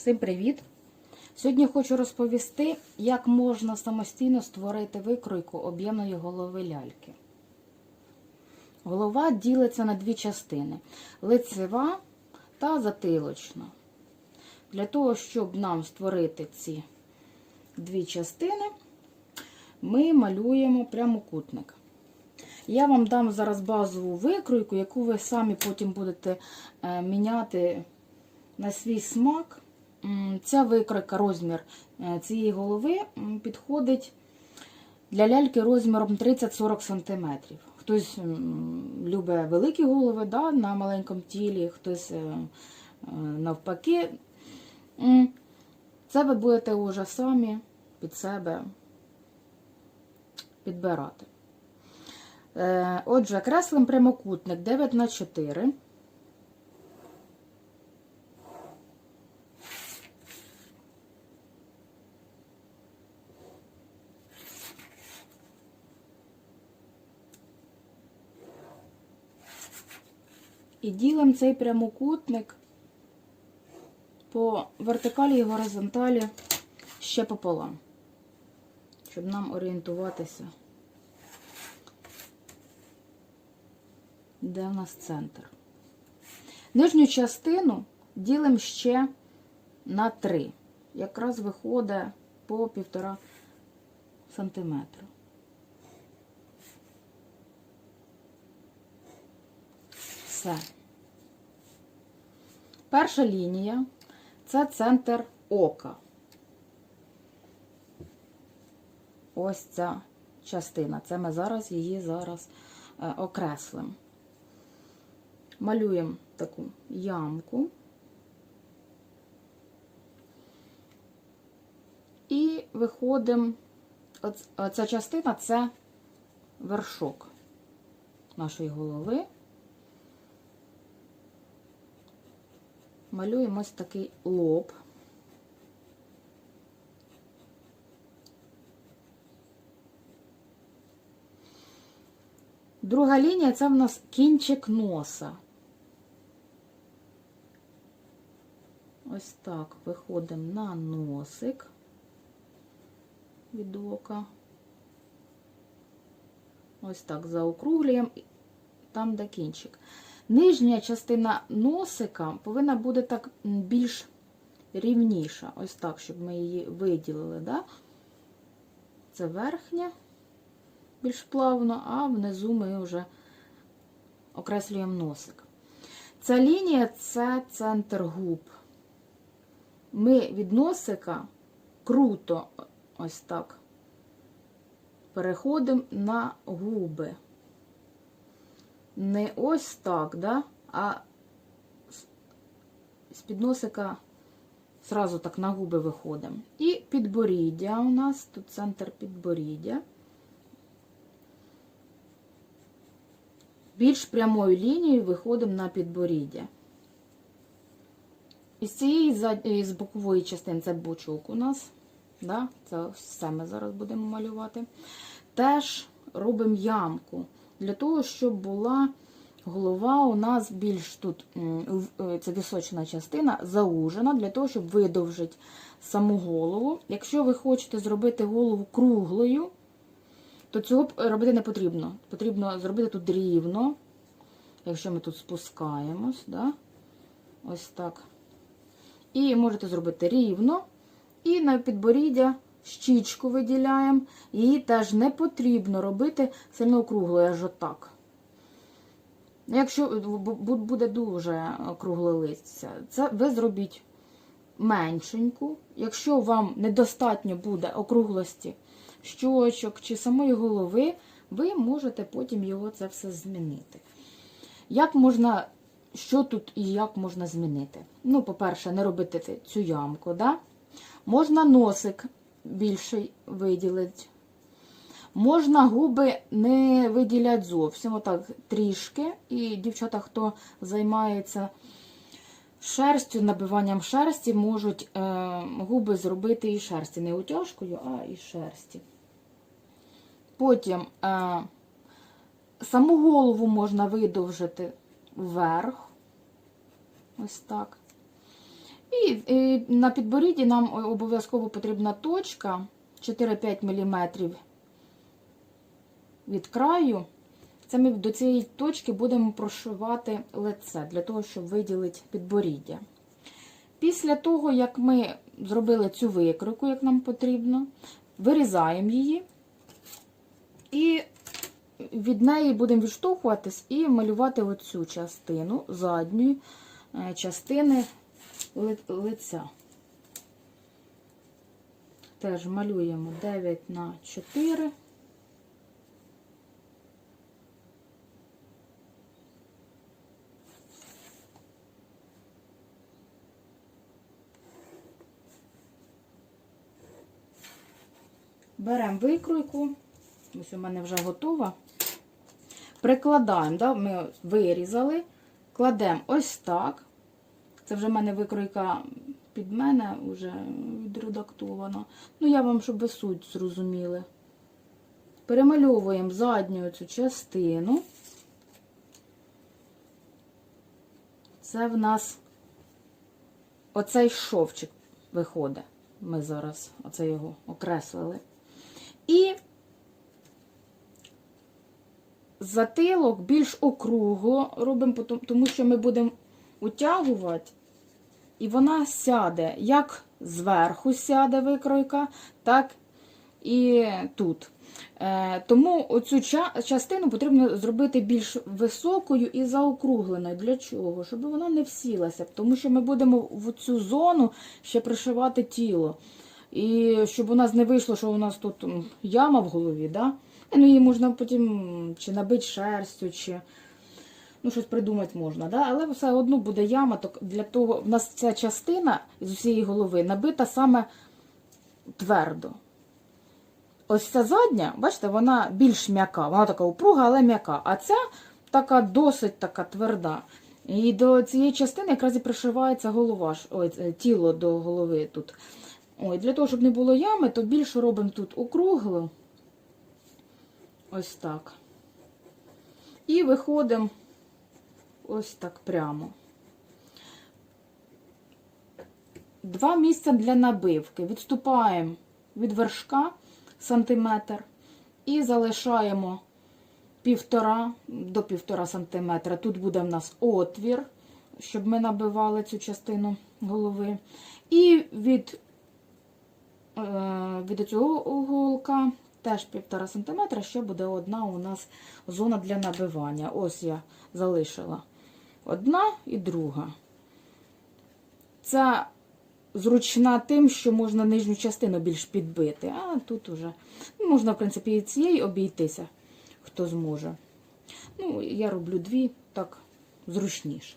Всім привіт! Сьогодні хочу розповісти, як можна самостійно створити викройку об'ємної голови ляльки. Голова ділиться на дві частини: лицева та затилочна. Для того, щоб нам створити ці дві частини, ми малюємо прямокутник. Я вам дам зараз базову викройку, яку ви самі потім будете е, міняти на свій смак. Ця викройка, розмір е, цієї голови підходить для ляльки розміром 30-40 см. Хтось любить великі голови да, на маленькому тілі, хтось е, е, навпаки. Це ви будете вже самі під себе підбирати. Отже, креслим прямокутник 9 І ділимо цей прямокутник по вертикалі і горизонталі ще пополам, щоб нам орієнтуватися, де у нас центр. Нижню частину ділимо ще на 3. Якраз виходить по 1,5 сантиметра. Все. Перша лінія це центр ока. Ось ця частина. Це ми зараз її зараз е, окреслимо. Малюємо таку ямку. І виходимо, оця частина це вершок нашої голови. Малюємо ось такий лоб. Друга лінія це в нас кінчик носа. Ось так виходимо на носик від ока. Ось так заокруглюємо там, де кінчик. Нижня частина носика повинна бути так більш рівніша. Ось так, щоб ми її виділили. Да? Це верхня, більш плавно, а внизу ми вже окреслюємо носик. Ця лінія це центр губ. Ми від носика круто ось так переходимо на губи. Не ось так, да? а з- з-під носика зразу так на губи виходимо. І підборіддя у нас, тут центр підборіддя. Більш прямою лінією виходимо на підборіддя. Із цієї е, з бокової частини це бочок у нас. Да? Це все ми зараз будемо малювати. Теж робимо ямку для того, щоб була голова у нас більш тут, це вісочна частина, заужена, для того, щоб видовжити саму голову. Якщо ви хочете зробити голову круглою, то цього робити не потрібно. Потрібно зробити тут рівно. Якщо ми тут спускаємось, да? ось так. І можете зробити рівно. І на підборіддя щічку виділяємо. Її теж не потрібно робити сильно округлою, аж отак. Якщо бу- бу- буде дуже кругле листя, це ви зробіть меншеньку. Якщо вам недостатньо буде округлості щочок чи самої голови, ви можете потім його це все змінити. Як можна, що тут і як можна змінити? Ну, по-перше, не робити цю ямку, да? Можна носик більший виділити. Можна губи не виділяти зовсім, отак трішки. І дівчата, хто займається шерстю, набиванням шерсті, можуть е, губи зробити і шерсті. Не утяжкою, а і шерсті. Потім е, саму голову можна видовжити вверх. Ось так. І, на підборідді нам обов'язково потрібна точка 4-5 мм від краю. Це ми до цієї точки будемо прошивати лице для того, щоб виділити підборіддя. Після того, як ми зробили цю викрику, як нам потрібно, вирізаємо її і від неї будемо відштовхуватись і малювати оцю частину задньої е, частини лиця. Теж малюємо 9 на 4. Беремо викройку. Ось у мене вже готова. Прикладаємо, да? ми вирізали, кладемо ось так. Це вже в мене викройка під мене вже відредактована. Ну, я вам, щоб ви суть зрозуміли. Перемальовуємо задню цю частину. Це в нас оцей шовчик виходить. Ми зараз оце його окреслили. І затилок більш округло робимо, тому що ми будемо утягувати, і вона сяде як зверху сяде викройка, так і тут. Е, Тому оцю частину потрібно зробити більш високою і заокругленою. Для чого? Щоб вона не всілася. Тому що ми будемо в цю зону ще пришивати тіло. І щоб у нас не вийшло, що у нас тут яма в голові, да? Ну, її можна потім чи набити шерстю, чи ну, щось придумати можна. Да? Але все одно буде яма, то для того в нас ця частина з усієї голови набита саме твердо. Ось ця задня, бачите, вона більш м'яка, вона така упруга, але м'яка. А ця така досить така тверда. І до цієї частини якраз і пришивається голова, ой, тіло до голови тут. Ой, для того, щоб не було ями, то більше робимо тут округло. Ось так. І виходимо ось так прямо. Два місця для набивки. Відступаємо від вершка сантиметр і залишаємо півтора до півтора сантиметра. Тут буде в нас отвір, щоб ми набивали цю частину голови. І від, е, від цього уголка теж півтора сантиметра, ще буде одна у нас зона для набивання. Ось я залишила одна і друга. Це зручна тим, що можна нижню частину більш підбити, а тут уже ну, можна, в принципі, і цієї обійтися, хто зможе. Ну, я роблю дві, так зручніше.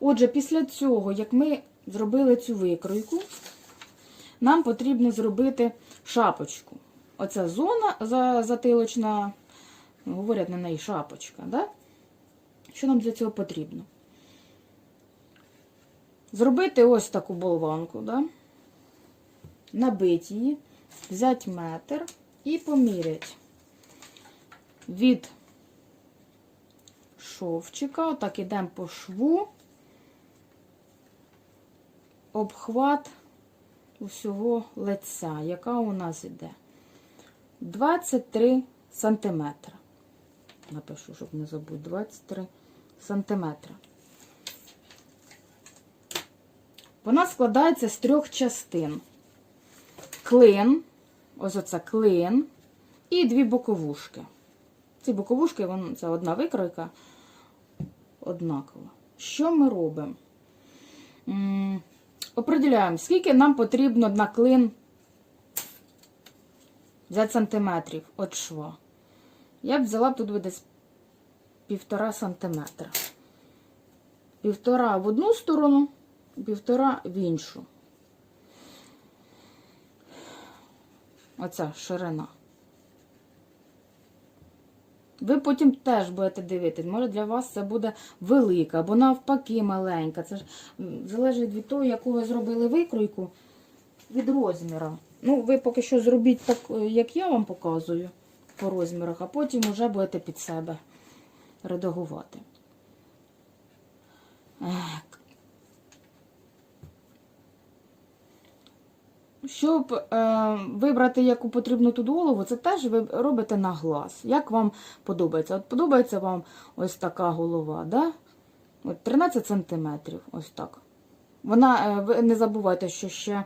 Отже, після цього, як ми зробили цю викройку, нам потрібно зробити шапочку. Оця зона затилочна, говорять на неї шапочка. Да? Що нам для цього потрібно? Зробити ось таку болванку, да? набити її, взяти метр і поміряти від шовчика, отак ідемо по шву, обхват усього лиця, яка у нас іде. 23 сантиметра. Напишу, щоб не забути, 23 сантиметра. Вона складається з трьох частин. Клин, ось оце клин, і дві боковушки. Ці боковушки, вон, це одна викройка, однакова. Що ми робимо? Определяємо, скільки нам потрібно на клин взяти сантиметрів від шва. Я б взяла б тут десь півтора сантиметра. Півтора в одну сторону, півтора в іншу. Оця ширина. Ви потім теж будете дивитись, може для вас це буде велика, або навпаки маленька. Це ж залежить від того, яку ви зробили викройку від розміру. Ну, ви поки що зробіть так, е, як я вам показую по розмірах, а потім вже будете під себе редагувати. Щоб е, вибрати яку потрібну тут голову, це теж ви робите на глаз. Як вам подобається? От подобається вам ось така голова, да? От 13 см, ось так. Вона, е, ви не забувайте, що ще е,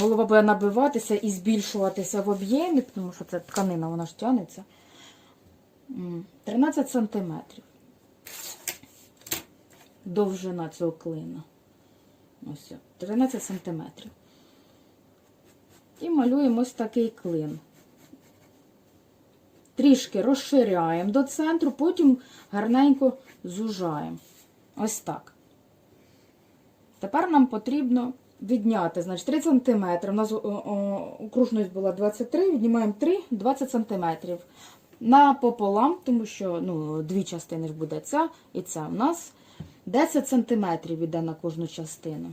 голова буде набиватися і збільшуватися в об'ємі, тому що це тканина, вона ж тягнеться. М, 13 см. Довжина цього клина. Ось, 13 см. І малюємо ось такий клин. Трішки розширяємо до центру, потім гарненько зужаємо. Ось так. Тепер нам потрібно відняти, значить, 3 см. У нас окружність була 23, віднімаємо 3, 20 см. Напополам, тому що ну, дві частини ж буде ця і ця. У нас 10 см йде на кожну частину.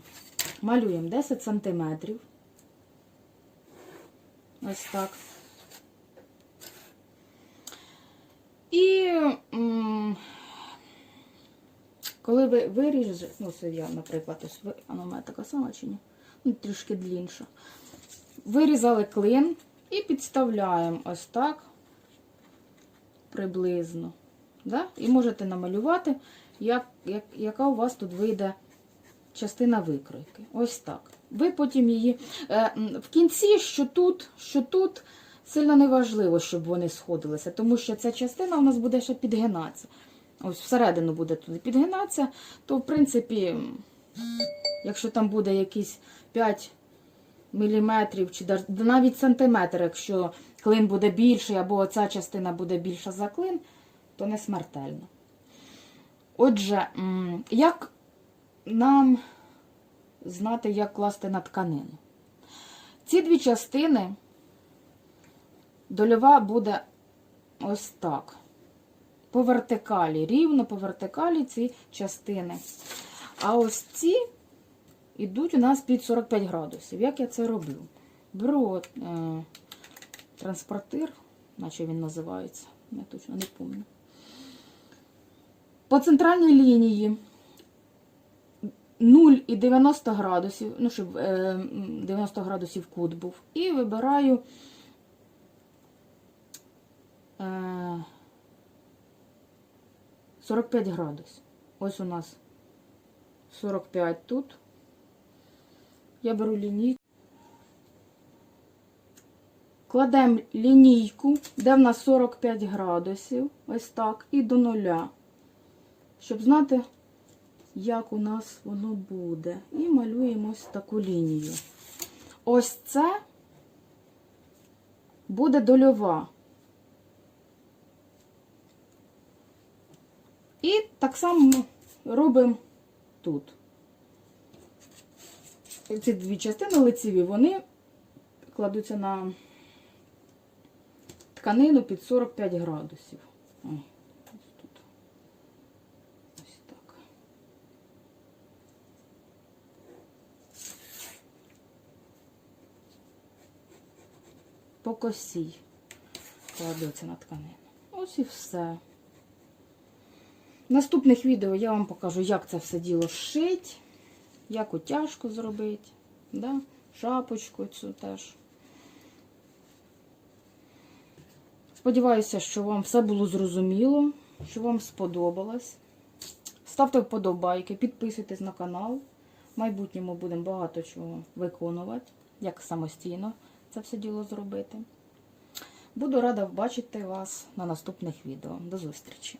Малюємо 10 см. Ось так. І коли ви виріжете, ну це я, наприклад, ось ви, а ну, у мене така сама чи ні? Ну, трішки длінша. Вирізали клин і підставляємо ось так приблизно. Да? І можете намалювати, як, як, яка у вас тут вийде частина викройки. Ось так. Ви потім її. Е, в кінці, що тут, що тут, сильно не важливо, щоб вони сходилися, тому що ця частина у нас буде ще підгинатися. Ось всередину буде туди підгинатися, то, в принципі, якщо там буде якісь 5 міліметрів, чи навіть сантиметр, якщо клин буде більший, або ця частина буде більша за клин, то не смертельно. Отже, як нам знати, як класти на тканину? Ці дві частини дольова буде ось так. По вертикалі, рівно по вертикалі ці частини. А ось ці йдуть у нас під 45 градусів. Як я це роблю? Беру е, транспортир, наче він називається, я точно не пам'ятаю. По центральній лінії 0 і 90 градусів, ну, щоб е, 90 градусів кут був. І вибираю е, 45 градусів. Ось у нас 45 тут. Я беру лінійку. Кладемо лінійку, де в нас 45 градусів, ось так, і до нуля, щоб знати, як у нас воно буде. І малюємо ось таку лінію. Ось це буде дольова. І так само робимо тут. Ці дві частини лицеві, вони кладуться на тканину під 45 градусів. Ось тут. Ось так. По косі кладуться на тканину. Ось і все. Наступних відео я вам покажу, як це все діло шить, як утяжку зробити, да? шапочку цю теж. Сподіваюся, що вам все було зрозуміло, що вам сподобалось. Ставте вподобайки, підписуйтесь на канал. В майбутньому будемо багато чого виконувати, як самостійно це все діло зробити. Буду рада бачити вас на наступних відео. До зустрічі!